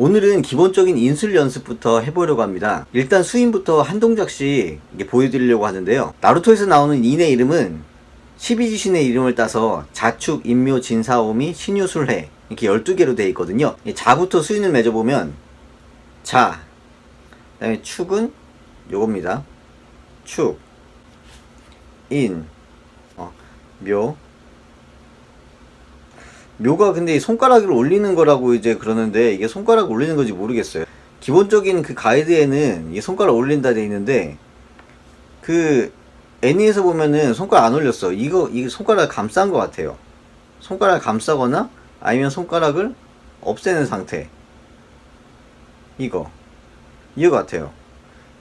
오늘은 기본적인 인술 연습부터 해보려고 합니다. 일단 수인부터 한 동작씩 보여드리려고 하는데요. 나루토에서 나오는 인의 이름은 12지신의 이름을 따서 자축, 인묘, 진사오미, 신유술해 이렇게 12개로 되어 있거든요. 이 자부터 수인을 맺어보면 자, 그 다음에 축은 요겁니다. 축, 인, 어, 묘, 묘가 근데 이 손가락을 올리는 거라고 이제 그러는데 이게 손가락 올리는 건지 모르겠어요. 기본적인 그 가이드에는 이 손가락 올린다 돼 있는데 그 애니에서 보면은 손가락 안 올렸어. 이거 이게 손가락 감싼 것 같아요. 손가락 감싸거나 아니면 손가락을 없애는 상태. 이거 이거 같아요.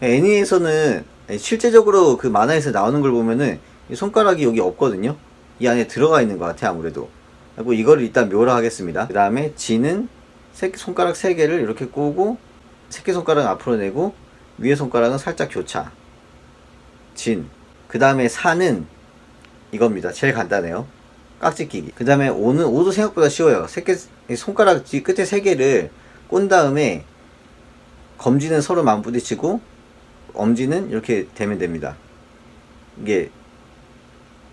애니에서는 실제적으로 그 만화에서 나오는 걸 보면은 이 손가락이 여기 없거든요. 이 안에 들어가 있는 것 같아 아무래도. 그리고 이거를 일단 묘로 하겠습니다. 그 다음에 지는 새끼 손가락 세 개를 이렇게 꼬고 새끼 손가락 앞으로 내고 위에 손가락은 살짝 교차. 진. 그 다음에 사는 이겁니다. 제일 간단해요. 깍지 끼기. 그 다음에 오는 오도 생각보다 쉬워요. 새끼 손가락 뒤 끝에 세 개를 꼰 다음에 검지는 서로 맞부딪히고 엄지는 이렇게 대면 됩니다. 이게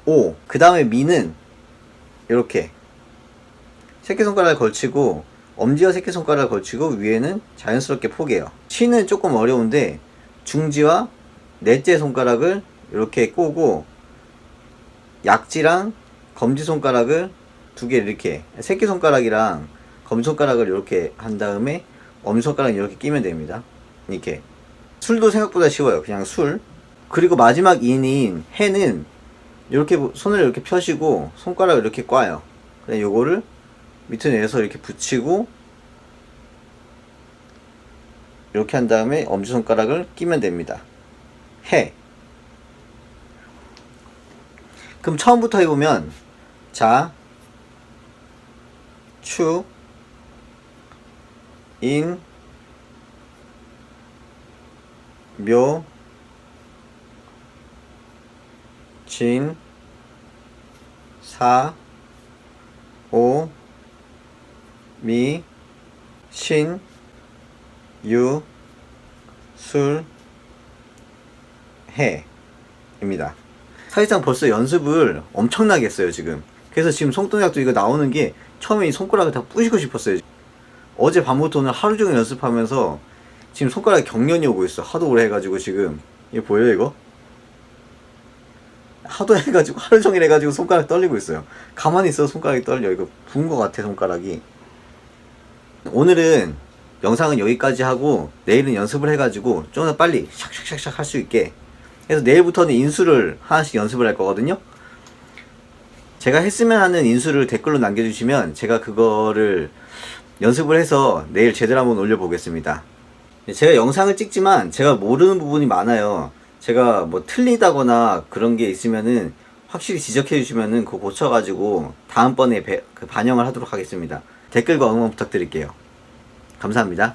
오. 그 다음에 미는 이렇게 새끼손가락을 걸치고 엄지와 새끼손가락을 걸치고 위에는 자연스럽게 포개요. 치는 조금 어려운데 중지와 넷째 손가락을 이렇게 꼬고 약지랑 검지손가락을 두 개 이렇게 새끼손가락이랑 검지손가락을 이렇게 한 다음에 엄지손가락 이렇게 끼면 됩니다. 이렇게 술도 생각보다 쉬워요. 그냥 술. 그리고 마지막 인인 해는 이렇게 손을 이렇게 펴시고 손가락을 이렇게 꽈요. 그냥 요거를 밑에 내서 이렇게 붙이고 이렇게 한 다음에 엄지손가락을 끼면 됩니다. 해. 그럼 처음부터 해보면 자, 추, 인, 묘, 진, 사, 오, 미, 신, 유, 술, 해. 입니다. 사실상 벌써 연습을 엄청나게 했어요, 지금. 그래서 지금 손동작도 이거 나오는 게 처음에 이 손가락을 다 부시고 싶었어요. 어제 밤부터 오늘 하루 종일 연습하면서 지금 손가락에 경련이 오고 있어. 하도 오래 해가지고 지금. 이거 보여요, 이거? 하도 해가지고 하루 종일 해가지고 손가락 떨리고 있어요. 가만히 있어 손가락이 떨려. 이거 부은 것 같아 손가락이. 오늘은 영상은 여기까지 하고 내일은 연습을 해가지고 좀 더 빨리 샥샥샥샥 할 수 있게. 그래서 내일부터는 인수를 하나씩 연습을 할 거거든요. 제가 했으면 하는 인수를 댓글로 남겨주시면 제가 그거를 연습을 해서 내일 제대로 한번 올려보겠습니다. 제가 영상을 찍지만 제가 모르는 부분이 많아요. 제가 뭐 틀리다거나 그런 게 있으면은 확실히 지적해 주시면은 그거 고쳐가지고 다음번에 배- 그 반영을 하도록 하겠습니다. 댓글과 응원 부탁드릴게요. 감사합니다.